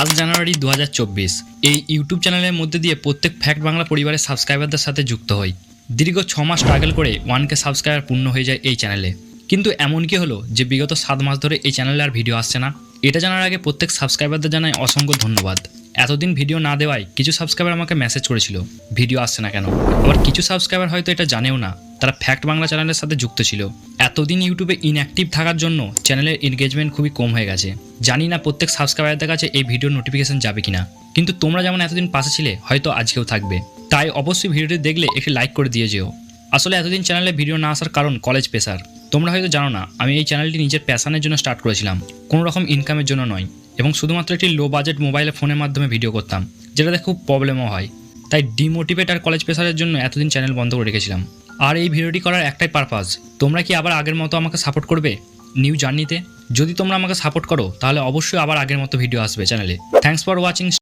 First January দু হাজার চব্বিশ। এই ইউটিউব চ্যানেলের মধ্যে দিয়ে প্রত্যেক ফ্যাক্ট বাংলা পরিবারের সাবস্ক্রাইবারদের সাথে যুক্ত হই। দীর্ঘ ছ মাস স্ট্রাগল করে ওয়ানকে সাবস্ক্রাইবার পূর্ণ হয়ে যায় এই চ্যানেলে। কিন্তু এমন কি হলো যে বিগত সাত মাস ধরে এই চ্যানেলে আর ভিডিও আসছে না? এটা জানার আগে প্রত্যেক সাবস্ক্রাইবারদের জানাই অসংখ্য ধন্যবাদ। এতদিন ভিডিও না দেওয়ায় কিছু সাবস্ক্রাইবার আমাকে মেসেজ করেছিল। ভিডিও আসছে না কেন? আবার কিছু সাবস্ক্রাইবার হয়তো এটা জানেও না। তারা ফ্যাক্ট বাংলা চ্যানেলের সাথে যুক্ত ছিল। এতদিন ইউটিউবে ইনঅ্যাক্টিভ থাকার জন্য চ্যানেলের এনগেজমেন্ট খুবই কম হয়ে গেছে। জানি না প্রত্যেক সাবস্ক্রাইবারদের কাছে এই ভিডিও নোটিফিকেশন যাবে কিনা। কিন্তু তোমরা যেমন এতদিন পাশে ছিলে, হয়তো আজকেও থাকবে। তাই অবশ্যই ভিডিওটি দেখলে একটি লাইক করে দিয়ে যেও। আসলে এতদিন চ্যানেলে ভিডিও না আসার কারণ কলেজ পেশার তোমরা হয়তো জানো না, আমি এই চ্যানেলটি নিজের প্যাশানের জন্য স্টার্ট করেছিলাম। কোনো রকম ইনকামের জন্য নয়। এবং শুধুমাত্র একটি লো বাজেট মোবাইলে ফোনের মাধ্যমে ভিডিও করতাম, যেটাতে খুব প্রবলেমও হয়। তাই ডিমোটিভেট আর কলেজ প্রেসারের জন্য এতদিন চ্যানেল বন্ধ করে রেখেছিলাম। আর এই ভিডিওটি করার একটাই পারপাস তোমরা কি আবার আগের মতো আমাকে সাপোর্ট করবে? নিউ জার্নিতে যদি তোমরা আমাকে সাপোর্ট করো, তাহলে অবশ্যই আবার আগের মতো ভিডিও আসবে চ্যানেলে থ্যাংকস ফর ওয়াচিং